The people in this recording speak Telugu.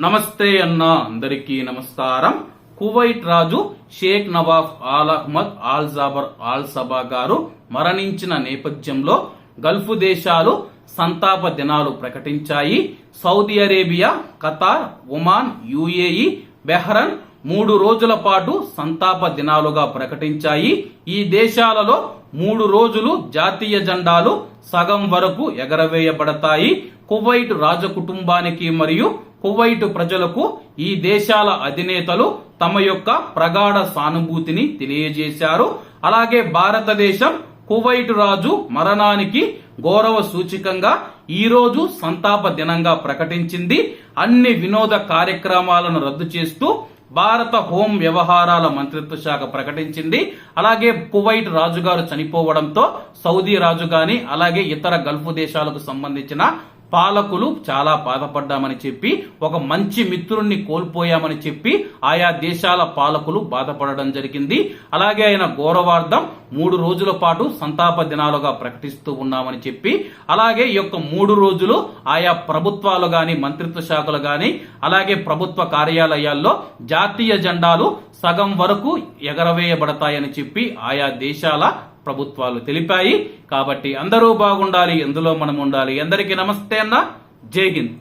నమస్తే అన్న అందరికీ నమస్కారం. కువైట్ రాజు Sheikh Nawaf Al Ahmad Al Jaber Al Sabah గారు మరణించిన నేపథ్యంలో గల్ఫ్ దేశాలు సంతాప దినాలు ప్రకటించాయి. Saudi Arabia Qatar Oman UAE Bahrain మూడు రోజుల పాటు సంతాప దినాలుగా ప్రకటించాయి. ఈ దేశాలలో మూడు రోజులు జాతీయ జెండాలు సగం వరకు ఎగరవేయబడతాయి. కువైట్ రాజకుటుంబానికి మరియు కువైట్ ప్రజలకు ఈ దేశాల అధినేతలు తమ యొక్క ప్రగాఢ సానుభూతిని తెలియజేశారు. అలాగే భారతదేశం కువైట్ రాజు మరణానికి గౌరవ సూచికంగా ఈ రోజు సంతాప దినంగా ప్రకటించింది. అన్ని వినోద కార్యక్రమాలను రద్దు చేస్తూ భారత హోం వ్యవహారాల మంత్రిత్వ శాఖ ప్రకటించింది. అలాగే కువైట్ రాజుగారు చనిపోవడంతో సౌదీ రాజు గాని అలాగే ఇతర గల్ఫ్ దేశాలకు సంబంధించిన పాలకులు చాలా బాధపడ్డామని చెప్పి ఒక మంచి మిత్రుణ్ణి కోల్పోయామని చెప్పి ఆయా దేశాల పాలకులు బాధపడడం జరిగింది. అలాగే ఆయన గౌరవార్థం మూడు రోజుల పాటు సంతాప దినాలుగా ప్రకటిస్తూ ఉన్నామని చెప్పి అలాగే ఈ యొక్క మూడు రోజులు ఆయా ప్రభుత్వాలు గాని మంత్రిత్వ శాఖలు గాని అలాగే ప్రభుత్వ కార్యాలయాల్లో జాతీయ జెండాలు సగం వరకు ఎగరవేయబడతాయని చెప్పి ఆయా దేశాల ప్రభుత్వాలు తెలిపాయి. కాబట్టి అందరూ బాగుండాలి ఎందులో మనం ఉండాలి అందరికీ నమస్తే అన్న. జై హింద్.